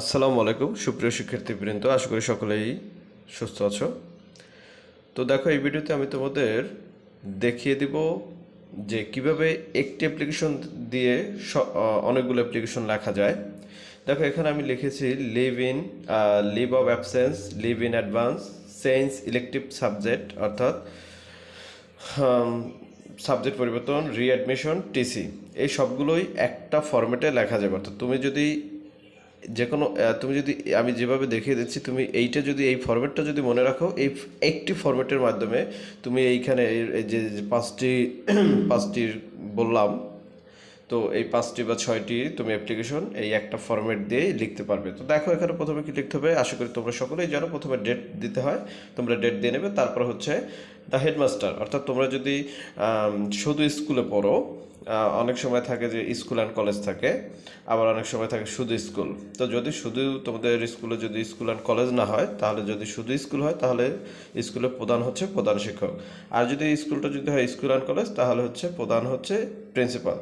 আসসালামু আলাইকুম, সুপ্রিয় শিক্ষার্থীবৃন্দ, আশা করি সকলেই সুস্থ আছো। তো দেখো, এই ভিডিওতে আমি তোমাদের দেখিয়ে দিব যে কীভাবে একটি অ্যাপ্লিকেশন দিয়ে অনেকগুলো অ্যাপ্লিকেশন লেখা যায়। দেখো, এখানে আমি লিখেছি leave in leave of absence leave in advance change elective subject অর্থাৎ সাবজেক্ট পরিবর্তন রিঅ্যাডমিশন টিসি এই সবগুলোই একটা ফরম্যাটে লেখা যাবে। অর্থাৎ তুমি যদি যে কোনো তুমি যদি, আমি যেভাবে দেখিয়ে দিচ্ছি, তুমি এইটা যদি, এই ফরম্যাটটা যদি মনে রাখো, এই একটি ফরম্যাটের মাধ্যমে তুমি এইখানে এই- এই যে যে পাঁচটি পাঁচটির বললাম তো এই পাঁচটি বা ছয়টি তুমি অ্যাপ্লিকেশন এই একটা ফরম্যাট দিয়ে লিখতে পারবে। তো দেখো এখানে প্রথমে কি লিখতে হবে? আশা করি তোমরা সকলেই জানো, প্রথমে ডেট দিতে হয়, তোমরা ডেট দিয়ে নেবে, তারপর হচ্ছে দ্য হেডমাস্টার অর্থাৎ তোমরা যদি শুধু স্কুলে পড়ো অনেক সময় থাকে যে স্কুল অ্যান্ড কলেজ থাকে, আবার অনেক সময় থাকে শুধু স্কুল তো যদি শুধু তোমাদের স্কুলে যদি স্কুল অ্যান্ড কলেজ না হয়, তাহলে যদি শুধু স্কুল হয়, তাহলে স্কুলের প্রধান হচ্ছে প্রধান শিক্ষক। আর যদি স্কুলটা যদি হয় স্কুল অ্যান্ড কলেজ তাহলে হচ্ছে প্রধান হচ্ছে প্রিন্সিপাল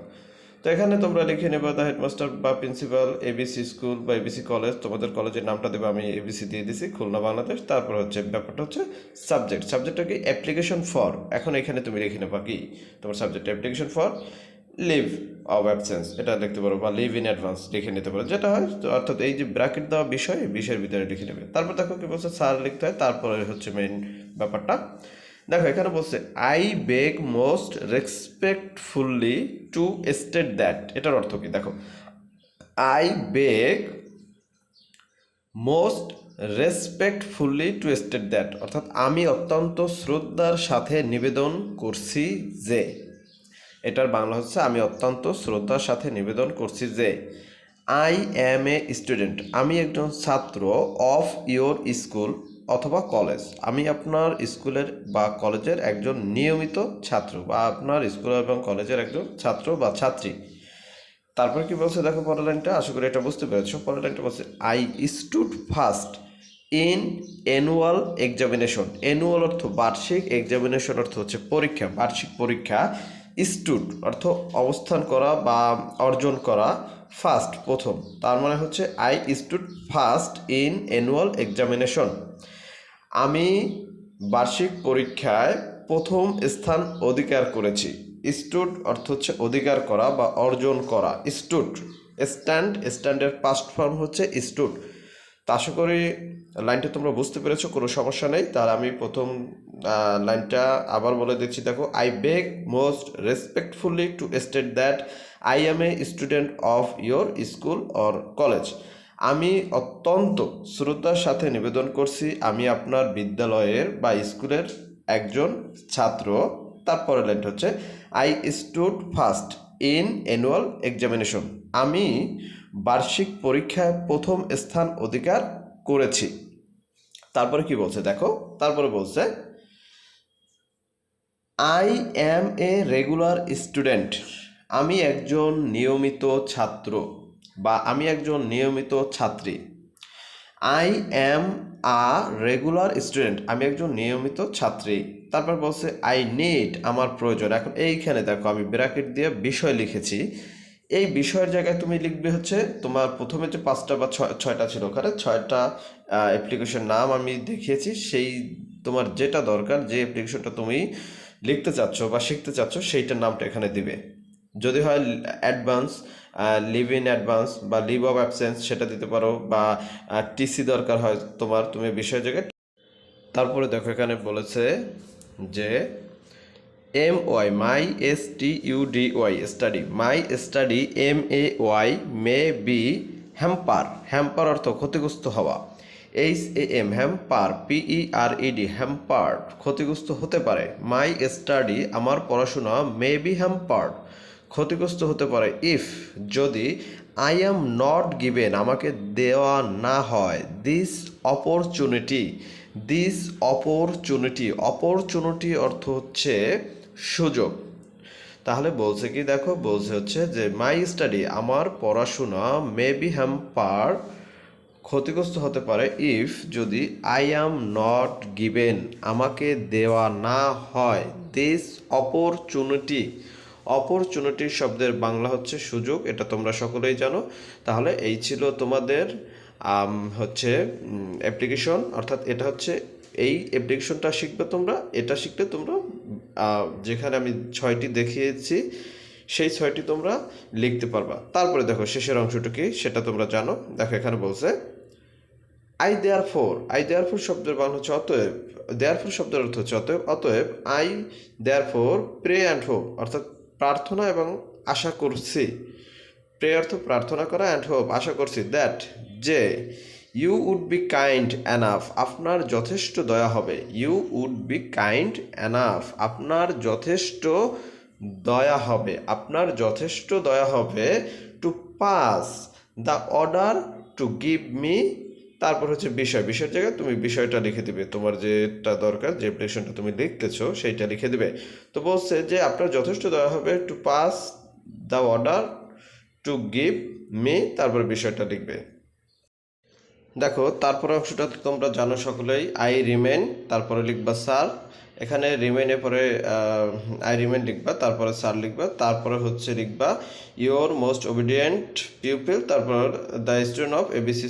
তো এখানে তোমরা লিখে নেবে দ্য হেডমাস্টার বা প্রিন্সিপাল এবিসি স্কুল বা এবিসি কলেজ তোমাদের কলেজের নামটা দেবে, আমি এবিসি দিয়ে দিছি, খুলনা, বাংলাদেশ। তারপর হচ্ছে ব্যাপারটা হচ্ছে সাবজেক্ট সাবজেক্টটা কি? অ্যাপ্লিকেশন ফর এখন এখানে তুমি লিখে নেবা কি? তোমার subject application for leave of absence এটা লিখতে পারো, বা লিভ ইন অ্যাডভান্স লিখে নিতে পারো, যেটা হয়, তো অর্থাৎ এই যে ব্র্যাকেট দেওয়া বিষয়, বিষয়ের ভিতরে লিখে নেবে। তারপর দেখো কি বলছে স্যার লিখতে হয়, তারপরে হচ্ছে মেইন ব্যাপারটা। দেখো, এখানে বলছে I beg most respectfully to state that এটার অর্থ কি? দেখো I beg most respectfully to state that অর্থাৎ, আমি অত্যন্ত শ্রদ্ধার সাথে নিবেদন করছি যে। এটার বাংলা হচ্ছে, আমি অত্যন্ত শ্রদ্ধার সাথে নিবেদন করছি যে। আই অ্যাম এ স্টুডেন্ট আমি একজন ছাত্র অফ ইয়োর স্কুল অথবা কলেজ আমি আপনার স্কুলের বা কলেজের একজন নিয়মিত ছাত্র বা আপনার স্কুল এবং কলেজের একজন ছাত্র বা ছাত্রী। তারপর কি বলছে? দেখো পরের লাইনটা, আশা করি এটা বুঝতে পেরেছ। পরের লাইনটা বলছে I stood first in annual examination annual অর্থ বার্ষিক এক্সামিনেশন অর্থ হচ্ছে পরীক্ষা। বার্ষিক পরীক্ষা স্টুড অর্থ অবস্থান করা বা অর্জন করা ফার্স্ট প্রথম। তার মানে হচ্ছে I stood first in annual examination আমি বার্ষিক পরীক্ষায় প্রথম স্থান অধিকার করেছি। স্টুট অর্থ হচ্ছে অধিকার করা বা অর্জন করা। স্টুট, স্ট্যান্ড, স্ট্যান্ডের পাস্ট ফর্ম হচ্ছে স্টুড তা আশা করি লাইনটা তোমরা বুঝতে পেরেছ, কোনো সমস্যা নেই। তার আমি প্রথম লাইনটা আবার বলে দিচ্ছি। দেখো I beg most respectfully to state that I am a student of your school or college আমি অত্যন্ত শ্রদ্ধার সাথে নিবেদন করছি। আমি আপনার বিদ্যালয়ের বা স্কুলের একজন ছাত্র। তারপরে লাইনটা হচ্ছে I stood first in annual examination আমি বার্ষিক পরীক্ষায় প্রথম স্থান অধিকার করেছি। তারপরে কি বলছে? দেখো, তারপরে বলছে I am a regular student আমি একজন নিয়মিত ছাত্র। বা আমি একজন নিয়মিত ছাত্রী। I am a regular student আমি একজন নিয়মিত ছাত্রী। তারপর বলছে আই নিড আমার প্রয়োজন। এখন এইখানে দেখো, আমি ব্র্যাকেট দিয়ে বিষয় লিখেছি। এই বিষয়ের জায়গায় তুমি লিখবে হচ্ছে, তোমার প্রথমে যে পাঁচটা বা ছয়, ছয়টা ছিল, ওখানে ছয়টা অ্যাপ্লিকেশন নাম আমি দেখিয়েছি। সেই তোমার যেটা দরকার, যে অ্যাপ্লিকেশনটা তুমি লিখতে চাচ্ছ বা শিখতে চাচ্ছ, সেইটার নামটা এখানে দিবে। যদি হয় অ্যাডভান্স লিভ ইন অ্যাডভান্স বা লিভ অফ অ্যাবসেন্স সেটা দিতে পারো বা টিসি দরকার হয় তোমার তুমি বিষয় জায়গায় তারপরে দেখো এখানে বলেছে যে M Y my S T U D Y study my study M A Y may be hamper hamper অর্থ ক্ষতিগ্রস্ত হওয়া H A M hamper P E R E D hampered ক্ষতিগ্রস্ত হতে পারে মাই স্টাডি আমার পড়াশোনা মে বি হ্যাম্পার্ড ক্ষতিগ্রস্ত হতে পারে ইফ যদি আই অ্যাম নট গিভেন আমাকে দেওয়া না হয় this opportunity this opportunity opportunity অর্থ হচ্ছে সুযোগ। তাহলে বলছে কি, দেখো, বলছে হচ্ছে যে মাই স্টাডি আমার পড়াশোনা মে বি হ্যাম্পার ক্ষতিগ্রস্ত হতে পারে ইফ যদি আই অ্যাম নট গিভেন আমাকে দেওয়া না হয় দিস অপরচুনিটি অপরচুনিটি শব্দের বাংলা হচ্ছে সুযোগ, এটা তোমরা সকলেই জানো। তাহলে এই ছিল তোমাদের হচ্ছে অ্যাপ্লিকেশন অর্থাৎ এটা হচ্ছে এই অ্যাপ্লিকেশনটা শিখবে তোমরা, এটা শিখলে তোমরা যেখানে আমি ছয়টি দেখিয়েছি, সেই ছয়টি তোমরা লিখতে পারবা। তারপরে দেখো, শেষের অংশটা কি, সেটা তোমরা জানো। দেখো, এখানে বলছে I therefore I therefore শব্দের বাংলা হচ্ছে অতএব দেয়ার ফোর শব্দের অর্থ হচ্ছে অতএব অতএব I therefore pray and hope অর্থাৎ প্রার্থনা এবং আশা করছি প্রে অর্থ প্রার্থনা করা অ্যান্ড হোপ আশা করছি দ্যাট যে you would be kind enough আপনার যথেষ্ট দয়া হবে। You would be kind enough আপনার যথেষ্ট দয়া হবে। আপনার যথেষ্ট দয়া হবে to pass the order to give me তারপর হচ্ছে বিষয়, বিষয়ের জায়গায় তুমি বিষয়টা লিখে দিবে। তোমার যেটা দরকার, যে অ্যাপ্লিকেশনটা তুমি লিখতেছো, সেইটা লিখে দিবে। তো বলছে যে, আপনার যথেষ্ট দয়া হবে to pass the order to give me তারপর বিষয়টা লিখবে। দেখো তারপরে অংশটা তোমরা জানো সকলেই আই রিমেন তারপরে লিখবা স্যার এখানে রিমেনের পরে আই রিমেন লিখবা, তারপরে স্যার লিখবা, তারপরে হচ্ছে লিখবা ইওর মোস্ট ওবিডিয়েন্ট পিউপিল তারপর দ্য স্টুডেন্ট অফ এবিসি